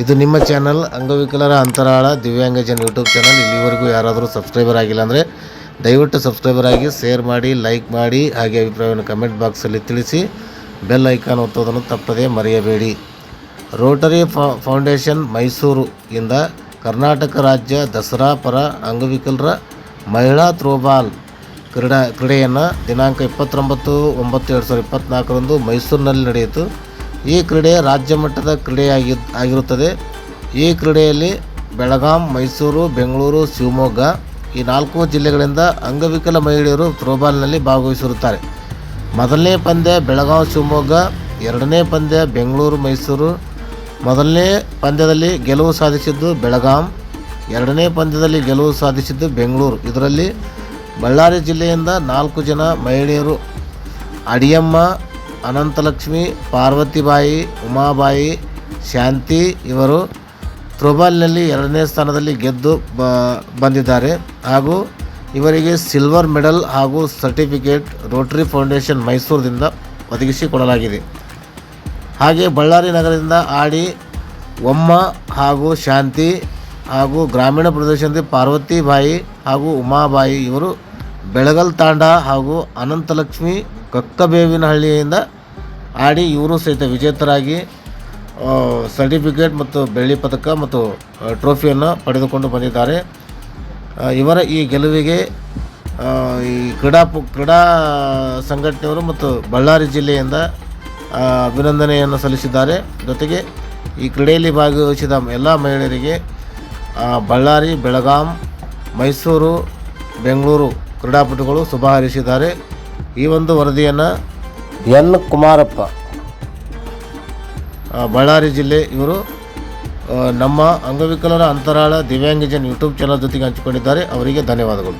ಇದು ನಿಮ್ಮ ಚಾನಲ್ ಅಂಗವಿಕಲರ ಅಂತರಾಳ ದಿವ್ಯಾಂಗಜನ್ ಯೂಟ್ಯೂಬ್ ಚಾನಲ್ ಇಲ್ಲಿವರೆಗೂ ಯಾರಾದರೂ ಸಬ್ಸ್ಕ್ರೈಬರ್ ಆಗಿಲ್ಲ ಅಂದರೆ ದಯವಿಟ್ಟು ಸಬ್ಸ್ಕ್ರೈಬರ್ ಆಗಿ ಶೇರ್ ಮಾಡಿ ಲೈಕ್ ಮಾಡಿ, ಹಾಗೆ ಅಭಿಪ್ರಾಯವನ್ನು ಕಮೆಂಟ್ ಬಾಕ್ಸಲ್ಲಿ ತಿಳಿಸಿ. ಬೆಲ್ ಐಕಾನ್ ಒತ್ತೋದನ್ನು ತಪ್ಪದೇ ಮರೆಯಬೇಡಿ. ರೋಟರಿ ಫೌಂಡೇಶನ್ ಮೈಸೂರು ಇಂದ ಕರ್ನಾಟಕ ರಾಜ್ಯ ದಸರಾ ಪರ ಅಂಗವಿಕಲರ ಮಹಿಳಾ ಥ್ರೋಬಾಲ್ ಕ್ರೀಡಾ, ಕ್ರೀಡೆಯನ್ನು ದಿನಾಂಕ ಇಪ್ಪತ್ತೊಂಬತ್ತು, ಒಂಬತ್ತು, ಎರಡು ಸಾವಿರದ ಇಪ್ಪತ್ತ್ನಾಲ್ಕರಂದು ಮೈಸೂರಿನಲ್ಲಿ ನಡೆಯಿತು. ಈ ಕ್ರೀಡೆ ರಾಜ್ಯ ಮಟ್ಟದ ಕ್ರೀಡೆಯಾಗಿ ಆಗಿರುತ್ತದೆ. ಈ ಕ್ರೀಡೆಯಲ್ಲಿ ಬೆಳಗಾಂ, ಮೈಸೂರು, ಬೆಂಗಳೂರು, ಶಿವಮೊಗ್ಗ ಈ ನಾಲ್ಕು ಜಿಲ್ಲೆಗಳಿಂದ ಅಂಗವಿಕಲ ಮಹಿಳೆಯರು ಥ್ರೋಬಾಲ್ನಲ್ಲಿ ಭಾಗವಹಿಸಿರುತ್ತಾರೆ. ಮೊದಲನೇ ಪಂದ್ಯ ಬೆಳಗಾವಿ ಶಿವಮೊಗ್ಗ, ಎರಡನೇ ಪಂದ್ಯ ಬೆಂಗಳೂರು, ಮೈಸೂರು, ಮೊದಲನೇ ಪಂದ್ಯದಲ್ಲಿ ಗೆಲುವು ಸಾಧಿಸಿದ್ದು ಬೆಳಗಾಂ, ಎರಡನೇ ಪಂದ್ಯದಲ್ಲಿ ಗೆಲುವು ಸಾಧಿಸಿದ್ದು ಬೆಂಗಳೂರು. ಇದರಲ್ಲಿ ಬಳ್ಳಾರಿ ಜಿಲ್ಲೆಯಿಂದ ನಾಲ್ಕು ಜನ ಮಹಿಳೆಯರು, ಅಡಿಯಮ್ಮ ಅನಂತಲಕ್ಷ್ಮಿ, ಪಾರ್ವತಿಬಾಯಿ, ಉಮಾಬಾಯಿ, ಶಾಂತಿ ಇವರು ಥ್ರೋಬಾಲ್ನಲ್ಲಿ ಎರಡನೇ ಸ್ಥಾನದಲ್ಲಿ ಗೆದ್ದು ಬಂದಿದ್ದಾರೆ. ಹಾಗೂ ಇವರಿಗೆ ಸಿಲ್ವರ್ ಮೆಡಲ್ ಹಾಗೂ ಸರ್ಟಿಫಿಕೇಟ್ ರೋಟರಿ ಫೌಂಡೇಶನ್ ಮೈಸೂರಿನಿಂದ ಒದಗಿಸಿಕೊಡಲಾಗಿದೆ ಹಾಗೆ ಬಳ್ಳಾರಿ ನಗರದಿಂದ ಆಡಿ ಒಮ್ಮ ಹಾಗೂ ಶಾಂತಿ ಹಾಗೂ ಗ್ರಾಮೀಣ ಪ್ರದೇಶದಿಂದ ಪಾರ್ವತಿಬಾಯಿ ಹಾಗೂ ಉಮಾಬಾಯಿ ಇವರು ಬೆಳಗಲ್ ತಾಂಡ ಹಾಗೂ ಅನಂತಲಕ್ಷ್ಮಿ ಕಕ್ಕಬೇವಿನಹಳ್ಳಿಯಿಂದ ಆಡಿ ಇವರು ಸಹಿತ ವಿಜೇತರಾಗಿ ಸರ್ಟಿಫಿಕೇಟ್ ಮತ್ತು ಬೆಳ್ಳಿ ಪದಕ ಮತ್ತು ಟ್ರೋಫಿಯನ್ನು ಪಡೆದುಕೊಂಡು ಬಂದಿದ್ದಾರೆ. ಇವರ ಈ ಗೆಲುವಿಗೆ ಈ ಕ್ರೀಡಾ ಕ್ರೀಡಾ ಸಂಘಟನೆಯವರು ಮತ್ತು ಬಳ್ಳಾರಿ ಜಿಲ್ಲೆಯಿಂದ ಅಭಿನಂದನೆಯನ್ನು ಸಲ್ಲಿಸಿದ್ದಾರೆ. ಜೊತೆಗೆ ಈ ಕ್ರೀಡೆಯಲ್ಲಿ ಭಾಗವಹಿಸಿದ ಎಲ್ಲ ಮಹಿಳೆಯರಿಗೆ ಬಳ್ಳಾರಿ, ಬೆಳಗಾಂ, ಮೈಸೂರು, ಬೆಂಗಳೂರು ಕ್ರೀಡಾಪಟುಗಳು ಶುಭ ಹಾರೈಸಿದ್ದಾರೆ. ಈ ಒಂದು ವರದಿಯನ್ನು ಎನ್ ಕುಮಾರಪ್ಪ. ಬಳ್ಳಾರಿ ಜಿಲ್ಲೆ ಇವರು ನಮ್ಮ ಅಂಗವಿಕಲರ ಅಂತರಾಳ ದಿವ್ಯಾಂಗಜನ್ ಯೂಟ್ಯೂಬ್ ಚಾನಲ್ ಜೊತೆಗೆ ಹಂಚಿಕೊಂಡಿದ್ದಾರೆ. ಅವರಿಗೆ ಧನ್ಯವಾದಗಳು.